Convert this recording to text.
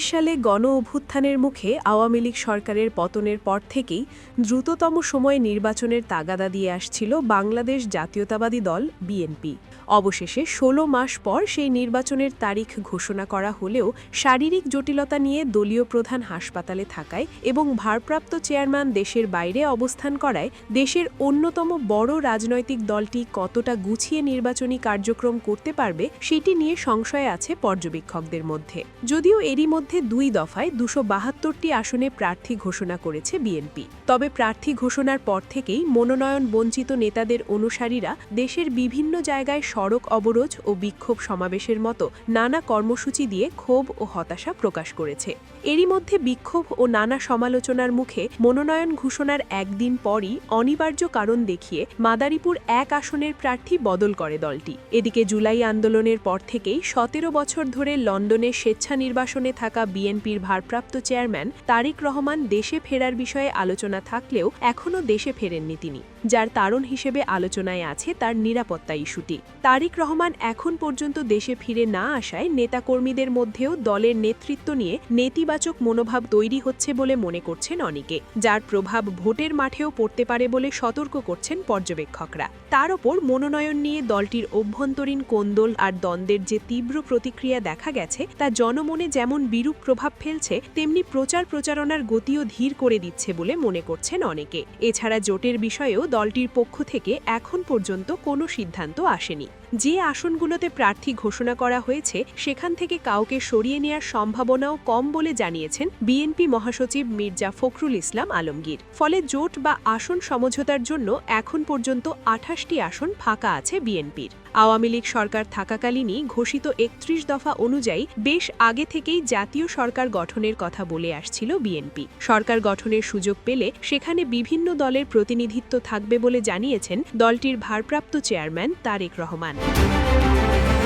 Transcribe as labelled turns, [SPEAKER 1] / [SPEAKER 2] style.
[SPEAKER 1] সালে গণ অভ্যুত্থানের মুখে আওয়ামী লীগ সরকারের পতনের পর থেকেই দ্রুততম সময়ে নির্বাচনের তাগাদা দিয়ে আসছিল বাংলাদেশ জাতীয়তাবাদী দল বিএনপি। অবশেষে ১৬ মাস পর সেই নির্বাচনের তারিখ ঘোষণা করা হলেও শারীরিক জটিলতা নিয়ে দলীয় প্রধান হাসপাতালে থাকায় এবং ভারপ্রাপ্ত চেয়ারম্যান দেশের বাইরে অবস্থান করায় দেশের অন্যতম বড় রাজনৈতিক দলটি কতটা গুছিয়ে নির্বাচনী কার্যক্রম করতে পারবে সেটি নিয়ে সংশয় আছে পর্যবেক্ষকদের মধ্যে। যদিও এরই মধ্যে দুই দফায় দুশো বাহাত্তরটি আসনে প্রার্থী ঘোষণা করেছে বিএনপি। তবে প্রার্থী ঘোষণার পর থেকেই মনোনয়ন বঞ্চিত নেতাদের অনুসারীরা দেশের বিভিন্ন জায়গায় সড়ক অবরোধ ও বিক্ষোভ সমাবেশের মতো নানা কর্মসূচি দিয়ে ক্ষোভ ও হতাশা প্রকাশ করেছে। এরই মধ্যে বিক্ষোভ ও নানা সমালোচনার মুখে মনোনয়ন ঘোষণার একদিন পরই অনিবার্য কারণ দেখিয়ে মাদারীপুর এক আসনের প্রার্থী বদল করে দলটি। এদিকে জুলাই আন্দোলনের পর থেকেই সতেরো বছর ধরে লন্ডনে স্বেচ্ছা নির্বাসনে থাকা বিএনপির ভারপ্রাপ্ত চেয়ারম্যান তারিক রহমান দেশে ফেরার বিষয়ে আলোচনা থাকলেও এখনও দেশে ফেরেননি তিনি। যার তারণ হিসেবে আলোচনায় আছে তার নিরাপত্তা ইস্যুটি। তারিক রহমান এখন পর্যন্ত দেশে ফিরে না আসায় নেতাকর্মীদের মধ্যেও দলের নেতৃত্ব নিয়ে নেতিবাচক মনোভাব তৈরি হচ্ছে বলে মনে করছেন অনেকে। যার প্রভাব ভোটের মাঠেও পড়তে পারে বলে সতর্ক করছেন পর্যবেক্ষকরা। তার ওপর মনোনয়ন নিয়ে দলটির অভ্যন্তরীণ কোন্দল আর দ্বন্দ্বের যে তীব্র প্রতিক্রিয়া দেখা গেছে তা জনমনে যেমন বিরূপ প্রভাব ফেলছে, তেমনি প্রচার প্রচারণার গতিও ধীর করে দিচ্ছে বলে মনে করছেন অনেকে। এছাড়া জোটের বিষয়েও দলটির পক্ষ থেকে এখন পর্যন্ত কোনো সিদ্ধান্ত আসেনি। যে আসনগুলোতে প্রার্থী ঘোষণা করা হয়েছে, সেখান থেকে কাউকে সরিয়ে নেওয়ার সম্ভাবনাও কম বলে জানিয়েছেন বিএনপি মহাসচিব মির্জা ফখরুল ইসলাম আলমগীর। ফলে জোট বা আসন সমঝোতার জন্য এখন পর্যন্ত আঠাশটি আসন ফাঁকা আছে বিএনপির। আওয়ামী লীগ সরকার থাকাকালীনই ঘোষিত একত্রিশ দফা অনুযায়ী বেশ আগে থেকেই জাতীয় সরকার গঠনের কথা বলে আসছিল বিএনপি। সরকার গঠনের সুযোগ পেলে সেখানে বিভিন্ন দলের প্রতিনিধিত্ব থাকবে বলে জানিয়েছেন দলটির ভারপ্রাপ্ত চেয়ারম্যান তারেক রহমান। Música